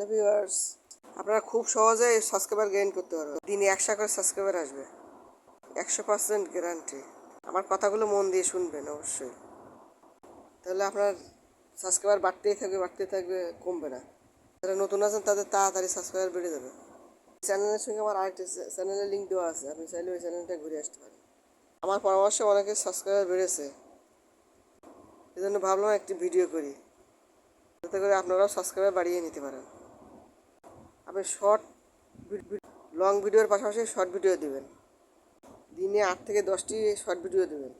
Hello viewers আপনারা খুব সহজে সাবস্ক্রাইবার গেইন করতে পারবেন। দিনে একশো করে সাবস্ক্রাইবার আসবে। একশো পার্সেন্ট গ্যারান্টি আমার কথাগুলো মন দিয়ে শুনবেন, অবশ্যই। তাহলে আপনার সাবস্ক্রাইবার বাড়তেই থাকবে বাড়তেই থাকবে, কমবে না। যারা নতুন আছেন, তাদের তাড়াতাড়ি সাবস্ক্রাইবার বেড়ে যাবে। চ্যানেলের সঙ্গে আমার আরেকটি চ্যানেলের লিঙ্ক দেওয়া আছে। আপনি চাইলে ওই চ্যানেলটা ঘুরে আসতে পারেন। আমার পরামর্শে অনেকের সাবস্ক্রাইবার বেড়েছে। এই জন্য ভাবলাম একটি ভিডিও করি। যাতে করে আপনারাও সাবস্ক্রাইবার বাড়িয়ে নিতে পারেন। আপনি শর্ট লং ভিডিওর পাশাপাশি শর্ট ভিডিও দেবেন। দিনে আট থেকে দশটি শর্ট ভিডিও দেবেন।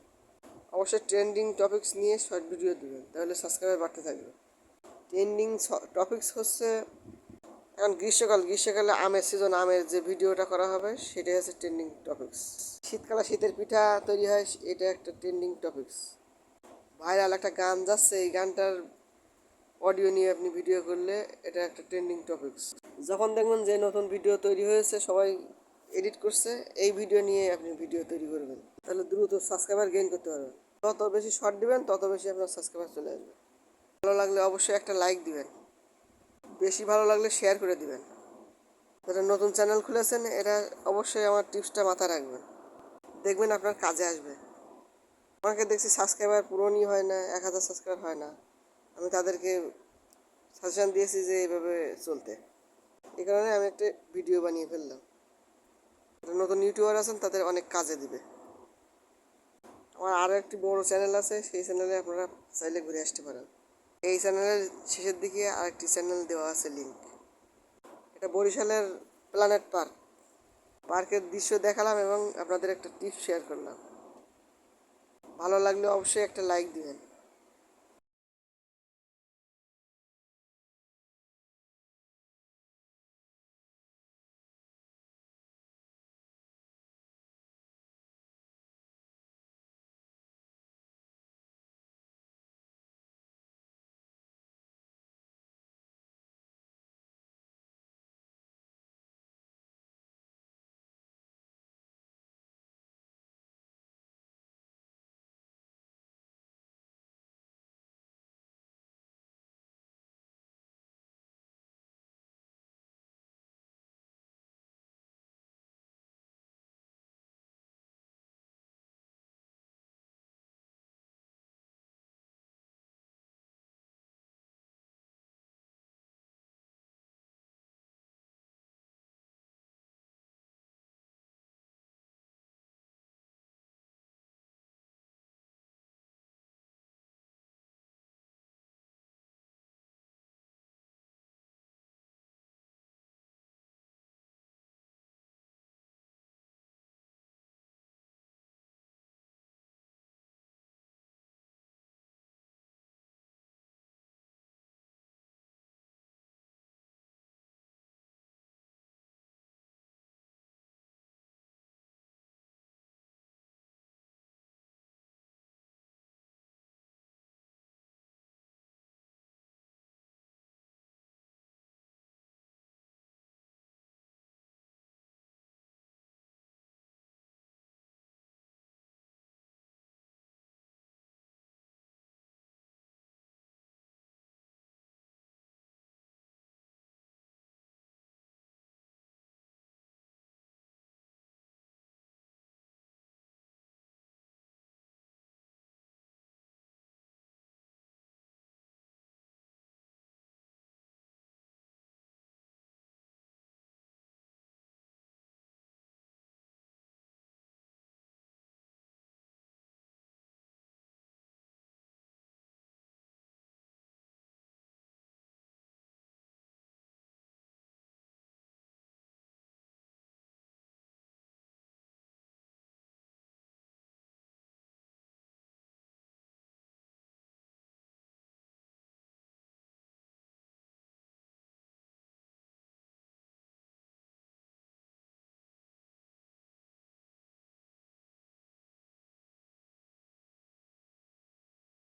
অবশ্যই ট্রেন্ডিং টপিকস নিয়ে শর্ট ভিডিও দেবেন, তাহলে সাবস্ক্রাইবার বাড়তে থাকবে। ট্রেন্ডিং টপিকস হচ্ছে, এখন গ্রীষ্মকাল, গ্রীষ্মকালে আমের সিজন আমের যে ভিডিওটা করা হবে, সেটাই হচ্ছে ট্রেন্ডিং টপিকস শীতকালে শীতের পিঠা তৈরি হয়, এটা একটা ট্রেন্ডিং টপিকস ভাইরাল একটা গান যাচ্ছে, এই গানটার অডিও নিয়ে আপনি ভিডিও করলে এটা একটা ট্রেন্ডিং টপিকস যখন দেখবেন যে নতুন ভিডিও তৈরি হয়েছে, সবাই এডিট করছে, এই ভিডিও নিয়ে আপনি ভিডিও তৈরি করবেন। তাহলে দ্রুত সাবস্ক্রাইবার গেইন করতে পারবেন। যত বেশি শর্ট দিবেন, তত বেশি আপনার সাবস্ক্রাইবার চলে আসবে। ভালো লাগলে অবশ্যই একটা লাইক দিবেন। বেশি ভালো লাগলে শেয়ার করে দিবেন। যারা নতুন চ্যানেল খুলেছেন এটা অবশ্যই আমার টিপসটা মাথায় রাখবেন। দেখবেন আপনার কাজে আসবে। আমাকে দেখছি সাবস্ক্রাইবার পূরণই হয় না, এক হাজার সাবস্ক্রাইবার হয় না। আমি তাদেরকে সাজেশন দিয়েছি যে এইভাবে চলতে। এই কারণে আমি একটা ভিডিও বানিয়ে ফেললাম। নতুন ইউটিউবার আছেন, তাদের অনেক কাজে দিবে। আমার আরও একটি বড় চ্যানেল আছে, সেই চ্যানেলে আপনারা চাইলে ঘুরে আসতে পারেন। এই চ্যানেলের শেষের দিকে আরেকটি চ্যানেল দেওয়া আছে লিঙ্ক এটা বরিশালের প্ল্যানেট পার্ক পার্কের দৃশ্য দেখালাম এবং আপনাদের একটা টিপস শেয়ার করলাম। ভালো লাগলে অবশ্যই একটা লাইক দিবেন।